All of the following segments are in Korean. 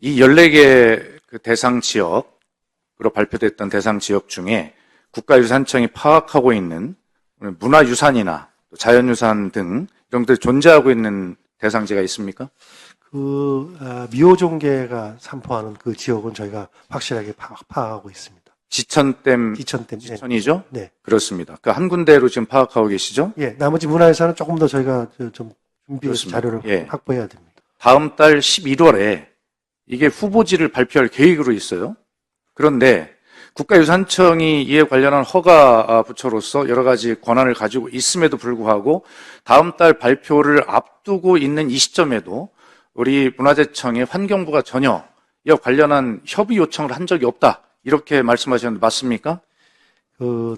이 14개 그 대상 지역으로 발표됐던 대상 지역 중에 국가유산청이 파악하고 있는 문화유산이나 또 자연유산 등 이런 것들이 존재하고 있는 대상지가 있습니까? 그 아, 미호종계가 산포하는 그 지역은 저희가 확실하게 파, 파악하고 있습니다. 지천댐, 지천댐. 네. 지천이죠? 네. 그렇습니다. 그 한 군데로 지금 파악하고 계시죠? 예, 나머지 문화유산은 조금 더 저희가 저- 좀 준비 그렇습니다. 자료를 예. 확보해야 됩니다. 다음 달 11월에 이게 후보지를 발표할 계획으로 있어요. 그런데 국가유산청이 이에 관련한 허가 아, 부처로서 여러 가지 권한을 가지고 있음에도 불구하고 다음 달 발표를 앞두고 있는 이 시점에도 우리 문화재청의 환경부가 전혀 이와 관련한 협의 요청을 한 적이 없다. 이렇게 말씀하셨는데 맞습니까? 그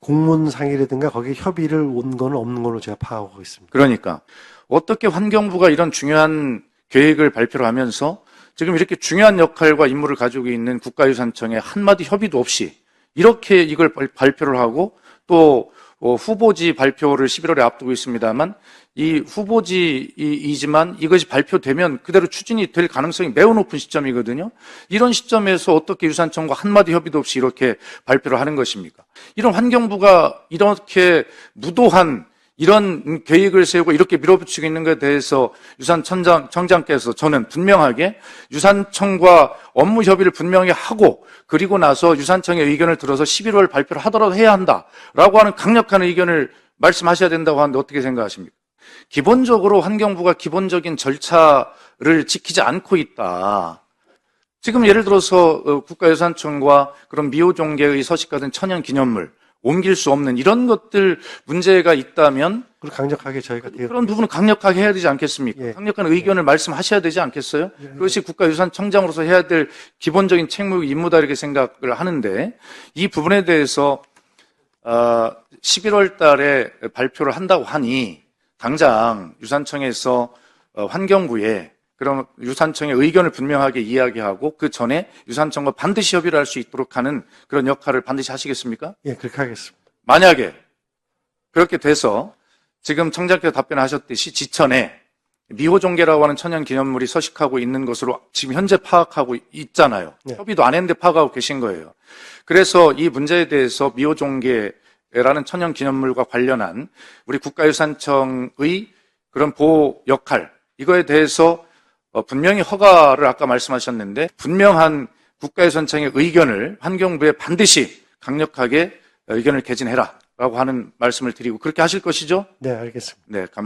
공문상이라든가 거기에 협의를 온 거는 없는 걸로 제가 파악하고 있습니다. 그러니까 어떻게 환경부가 이런 중요한 계획을 발표를 하면서 지금 이렇게 중요한 역할과 임무를 가지고 있는 국가유산청에 한마디 협의도 없이 이렇게 이걸 발- 발표를 하고 또 어, 후보지 발표를 11월에 앞두고 있습니다만 이 후보지이지만 이것이 발표되면 그대로 추진이 될 가능성이 매우 높은 시점이거든요. 이런 시점에서 어떻게 유산청과 한마디 협의도 없이 이렇게 발표를 하는 것입니까? 이런 환경부가 이렇게 무도한 이런 계획을 세우고 이렇게 밀어붙이고 있는 것에 대해서 유산청장, 청장 께서 저는 분명하게 유산청과 업무 협의를 분명히 하고 그리고 나서 유산청의 의견을 들어서 11월 발표를 하더라도 해야 한다라고 하는 강력한 의견을 말씀하셔야 된다고 하는데 어떻게 생각하십니까? 기본적으로 환경부가 기본적인 절차를 지키지 않고 있다. 지금 예를 들어서 어, 국가유산청과 그런 미호종계의 서식 같은 천연 기념물 옮길 수 없는 이런 것들 문제가 있다면 강력하게 저희가 대응- 그런 부분은 강력하게 해야 되지 않겠습니까? 예. 강력한 의견을 말씀하셔야 되지 않겠어요? 그것이 국가유산청장으로서 해야 될 기본적인 책무 임무다 이렇게 생각을 하는데 이 부분에 대해서 어, 11월 달에 발표를 한다고 하니 당장 유산청에서 어, 환경부에 그럼 유산청의 의견을 분명하게 이야기하고 그 전에 유산청과 반드시 협의를 할 수 있도록 하는 그런 역할을 반드시 하시겠습니까? 예, 그렇게 하겠습니다. 만약에 그렇게 돼서 지금 청장께서 답변하셨듯이 지천에 미호종계라고 하는 천연 기념물이 서식하고 있는 것으로 지금 현재 파악하고 있잖아요. 네. 협의도 안 했는데 파악하고 계신 거예요. 그래서 이 문제에 대해서 미호종계라는 천연 기념물과 관련한 우리 국가유산청의 그런 보호 역할 이거에 대해서 어, 분명히 허가를 아까 말씀하셨는데 분명한 국가유산청의 의견을 환경부에 반드시 강력하게 의견을 개진해라라고 하는 말씀을 드리고 그렇게 하실 것이죠? 네, 알겠습니다. 네, 감사합니다.